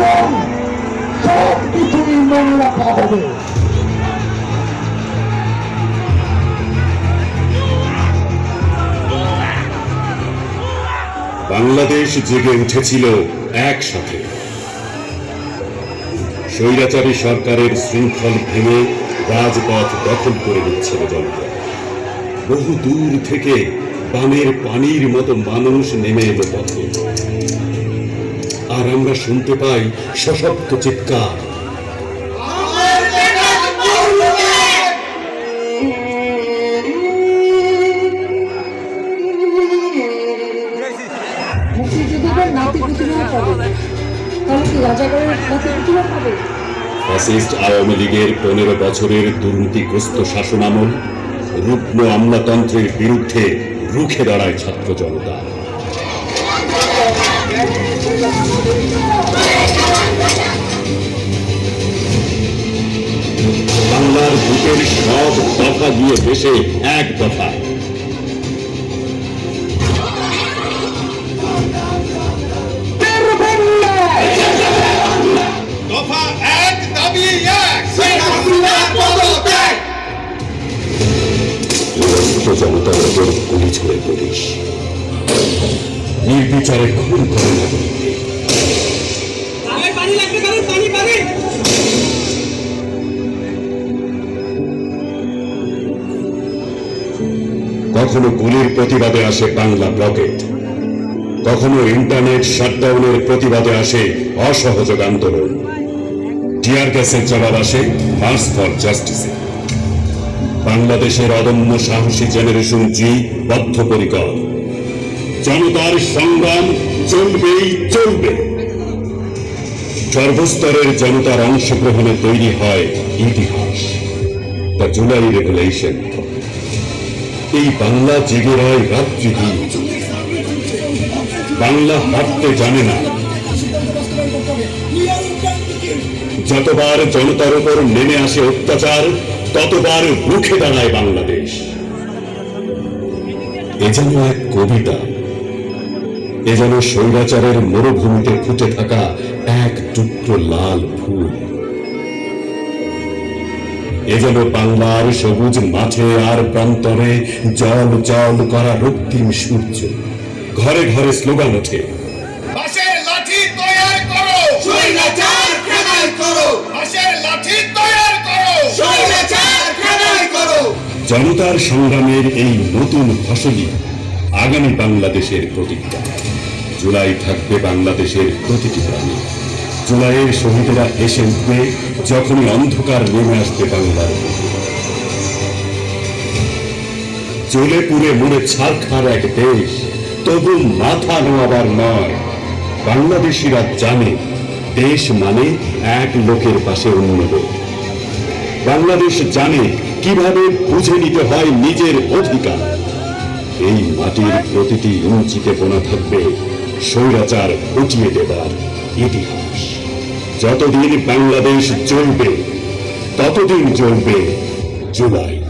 আগুন সব রাখা হবে। বাংলাদেশ জেগে উঠেছিল একসাথে। স্বৈরাচারী সরকারের শৃঙ্খল ভেঙে রাজপথ দখল করে নিচ্ছিল জনতা। বহু দূর থেকে বানের পানির মতো মানুষ নেমে এলো পথে। আর আমরা শুনতে পাই সশব্দ চিৎকার। ফ্যাসিস্ট লীগের পনেরো বছরের দুর্নীতিগ্রস্ত শাসনামল রুগ্ন আমলাতন্ত্রের বিরুদ্ধে রুখে দাঁড়ায় ছাত্র জনতা। দফা। গিয়ে দেশে এক। দফা জনতার উপর গুলি ছড়ে পুলিশ। নির্বিচারে খুন করে। লাগবে কখনো গুলির প্রতিবাদে আসে বাংলা ব্লকেট। কখনো ইন্টারনেট শাটডাউনের প্রতিবাদে আসে অসহযোগ আন্দোলন। টিয়ার গ্যাসের জবাব আসে মার্চ ফর জাস্টিসে। বাংলাদেশের অদম্য সাহসী জেনারেশন জি বদ্ধপরিকর। জনতার সংগ্রাম চলবেই চলবে। সর্বস্তরের জনতার অংশগ্রহণে তৈরি হয় ইতিহাস। দ্য জুলাই রেগুলেশন এই বাংলা জেগে রয় রাত্রি দিন বাংলা হাঁটতে জানে না। যতবার জনতার উপর নেমে আসে অত্যাচার, ততবার রুখে দাঁড়ায় বাংলাদেশ। এ যেন এক কবিতা। এ যেন স্বৈরাচারের মরুভূমিতে ফুটে থাকা এক টুকরো লাল ফুল। এ যেন বাংলার সবুজ মাঠে আর প্রান্তরে জল জল করা রক্তিম সূর্য। ঘরে ঘরে স্লোগান ওঠে। জনতার সংগ্রামের এই নতুন ফসলি আগামী বাংলাদেশের প্রতিজ্ঞা। জুলাই থাকবে বাংলাদেশের প্রতিটি প্রাণী জুলাইয়ের শহীদেরা এসে উঠবে যখনই অন্ধকার নেমে আসবে বাংলার। জ্বলে পুড়ে মনে ছাড়খার এক দেশ, তবু মাথা নোয়াবার নয়। বাংলাদেশিরা জানে, দেশ মানে এক লোকের পাশে অন্য লোক। বাংলাদেশ জানে কীভাবে বুঝে নিতে হয় নিজের অধিকার। এই মাটির প্রতিটি ইঞ্চিতে বোনা থাকবে স্বৈরাচার উঠিয়ে দেবার ইতিহাস। যতদিন বাংলাদেশ চলবে ততদিন চলবে জুলাই।